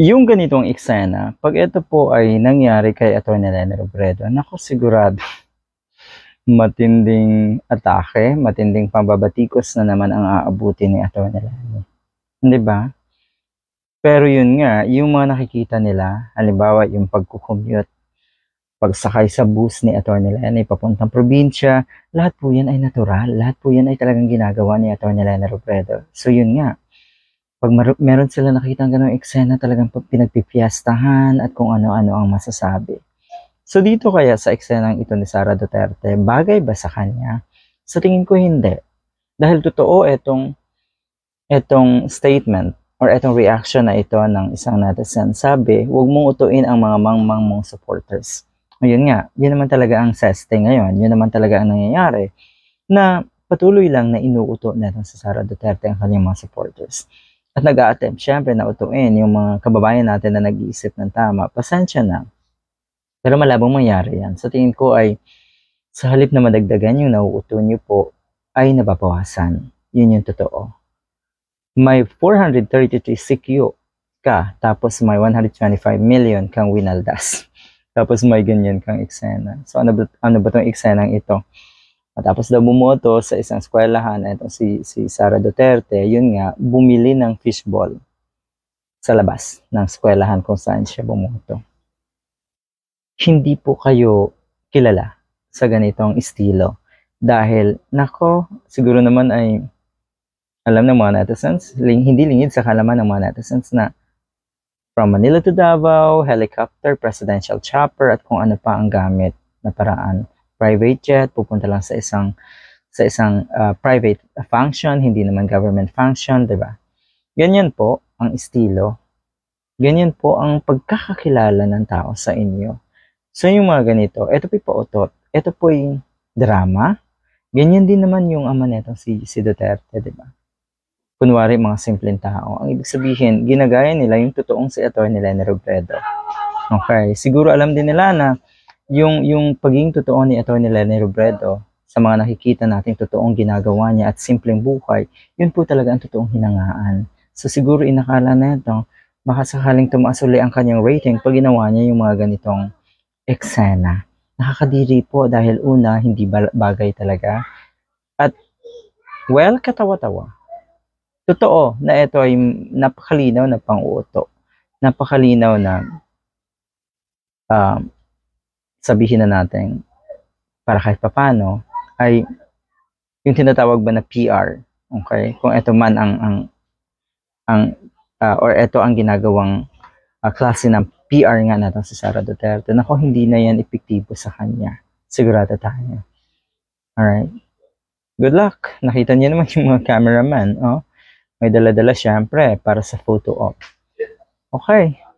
Yung ganitong eksena, pag ito po ay nangyari kay Atty. Lene Robredo, nako sigurado, matinding atake, matinding pambabatikos na naman ang aabuti ni Atty. Lene. Di ba? Pero yun nga, yung mga nakikita nila, halimbawa yung pagkukommute, pagsakay sa bus ni Atty. Lene papuntang probinsya, lahat po yan ay natural. Lahat po yan ay talagang ginagawa ni Atty. Lene Robredo. So yun nga, pag mar- meron sila nakita ng ganong eksena, talagang pinagpipiyastahan at kung ano-ano ang masasabi. So dito kaya sa eksenang ito ni Sara Duterte, bagay ba sa kanya? Sa tingin ko hindi. Dahil totoo itong, itong statement or itong reaction na ito ng isang netizen. Sabi, huwag mong utuin ang mga mangmang mong supporters. Ayun nga, yun naman talaga ang seste ngayon. Yun naman talaga ang nangyayari na patuloy lang na inuuto na itong si Sara Duterte ang kanyang mga supporters. At nag attempt syempre na utuin yung mga kababayan natin na nag-iisip ng tama. Pasensya na. Pero malabong mangyari yan. Sa tingin ko ay sa halip na madagdagan yung nauuto nyo po ay nababawasan. Yun yung totoo. May 433 CQ ka tapos may 125 million kang winaldas. tapos may ganyan kang eksena. So ano ba, ano ba tong eksenang ito? Tapos daw bumoto sa isang eskwelahan, ito si, si Sara Duterte, yun nga, bumili ng fishball sa labas ng eskwelahan kung saan siya bumoto. Hindi po kayo kilala sa ganitong estilo. Dahil, nako, siguro naman ay alam ng mga netizens, ling, hindi lingid sa kalaman ng mga netizens na from Manila to Davao, helicopter, presidential chopper, at kung ano pa ang gamit na paraan private jet, pupunta lang sa isang sa isang uh, private function, hindi naman government function, 'di ba? Ganyan po ang estilo. Ganyan po ang pagkakakilala ng tao sa inyo. So yung mga ganito, ito po pautot. Ito po yung drama. Ganyan din naman yung ama netong si, si Duterte, di ba? Kunwari mga simpleng tao. Ang ibig sabihin, ginagaya nila yung totoong si Atty. Lene Robredo. Okay, siguro alam din nila na yung yung pagiging totoo ni Atty. Lene Robredo sa mga nakikita nating totoong ginagawa niya at simpleng buhay, yun po talaga ang totoong hinangaan. So siguro inakala na ito, baka sakaling tumaas uli ang kanyang rating pag ginawa niya yung mga ganitong eksena. Nakakadiri po dahil una, hindi ba- bagay talaga. At, well, katawa-tawa. Totoo na ito ay napakalinaw na pang-uuto. Napakalinaw na um, sabihin na natin para kahit papano ay yung tinatawag ba na PR. Okay? Kung ito man ang ang ang ah, or ito ang ginagawang ah, klase ng PR nga natin si Sara Duterte. Nako, hindi na yan epektibo sa kanya. Sigurado tayo. Alright. Good luck. Nakita niyo naman yung mga cameraman. Oh. May dala-dala syempre para sa photo op. Okay.